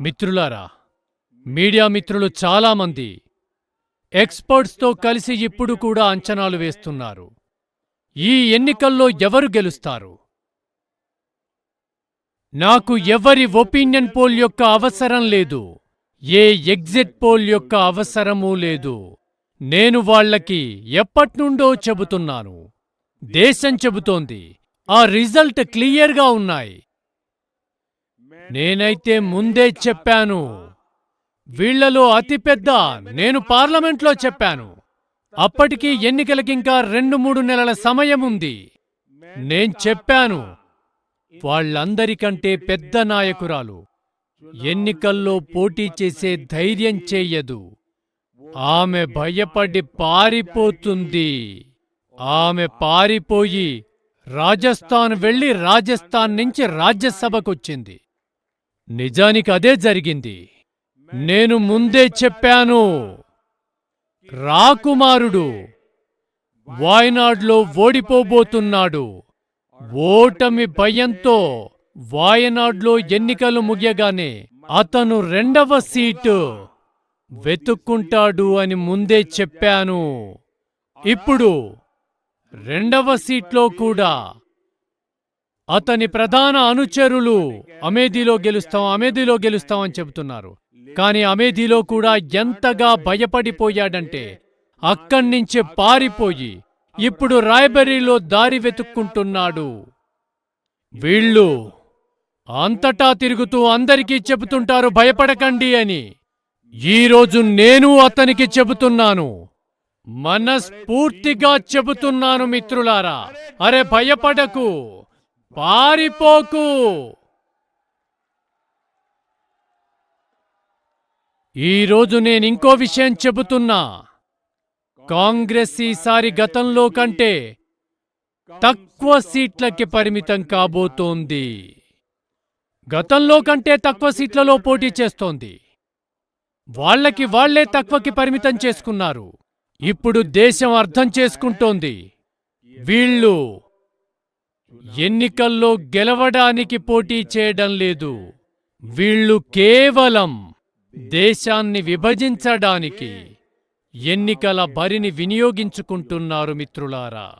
మిత్రులారా మీడియా మిత్రులు చాలామంది ఎక్స్పర్ట్స్తో కలిసి ఇప్పుడు కూడా అంచనాలు వేస్తున్నారు. ఈ ఎన్నికల్లో ఎవరు గెలుస్తారు? నాకు ఎవరి ఒపీనియన్ పోల్ యొక్క అవసరం లేదు. ఏ ఎగ్జిట్ పోల్ యొక్క అవసరమూ లేదు. నేను వాళ్ళకి ఎప్పట్నుండో చెబుతున్నాను. దేశం చెబుతోంది. ఆ రిజల్ట్ క్లియర్గా ఉన్నాయి. నేనైతే ముందే చెప్పాను. వీళ్ళలో అతిపెద్ద నేను పార్లమెంట్లో చెప్పాను. అప్పటికి ఎన్నికలకింకా రెండు మూడు నెలల సమయం ఉంది. నేను చెప్పాను. వాళ్ళందరికంటే పెద్ద నాయకురాలు. ఎన్నికల్లో పోటీ చేసే ధైర్యం చెయ్యదు ఆమె భయపడి పారిపోతుంది. ఆమె పారిపోయి రాజస్థాన్ వెళ్ళి రాజస్థాన్ నుంచి రాజ్యసభకొచ్చింది. నిజానికి అదే జరిగింది. నేను ముందే చెప్పాను. రాకుమారుడు వాయనాడ్లో ఓడిపోబోతున్నాడు. ఓటమి భయంతో వాయనాడ్లో ఎన్నికలు ముగియగానే అతను రెండవ సీటు వెతుక్కుంటాడు అని ముందే చెప్పాను. ఇప్పుడు రెండవ సీట్లో కూడా అతని ప్రధాన అనుచరులు అమేధీలో గెలుస్తాం అమేధీలో గెలుస్తాం అని చెబుతున్నారు. కానీ అమేధీలో కూడా ఎంతగా భయపడిపోయాడంటే అక్కడి నుంచే పారిపోయి ఇప్పుడు రాయబరీలో దారి వెతుక్కుంటున్నాడు. వీళ్ళు అంతటా తిరుగుతూ అందరికీ చెబుతుంటారు భయపడకండి అని. ఈరోజు నేను అతనికి చెబుతున్నాను. మనస్ఫూర్తిగా చెబుతున్నాను మిత్రులారా. అరే భయపడకు. పారిపోకు. ఈరోజు నేనింకో విషయం చెబుతున్నా. కాంగ్రెస్ ఈసారి గతంలో కంటే తక్కువ సీట్లకి పరిమితం కాబోతోంది. గతంలో కంటే తక్కువ సీట్లలో పోటీ చేస్తోంది. వాళ్ళకి వాళ్ళే తక్కువకి పరిమితం చేసుకున్నారు. ఇప్పుడు దేశం అర్థం చేసుకుంటోంది. వీళ్ళు ఎన్నికల్లో గెలవడానికి పోటీ చేయడం లేదు. వీళ్ళు కేవలం దేశాన్ని విభజించడానికి ఎన్నికల బరిని వినియోగించుకుంటున్నారు మిత్రులారా.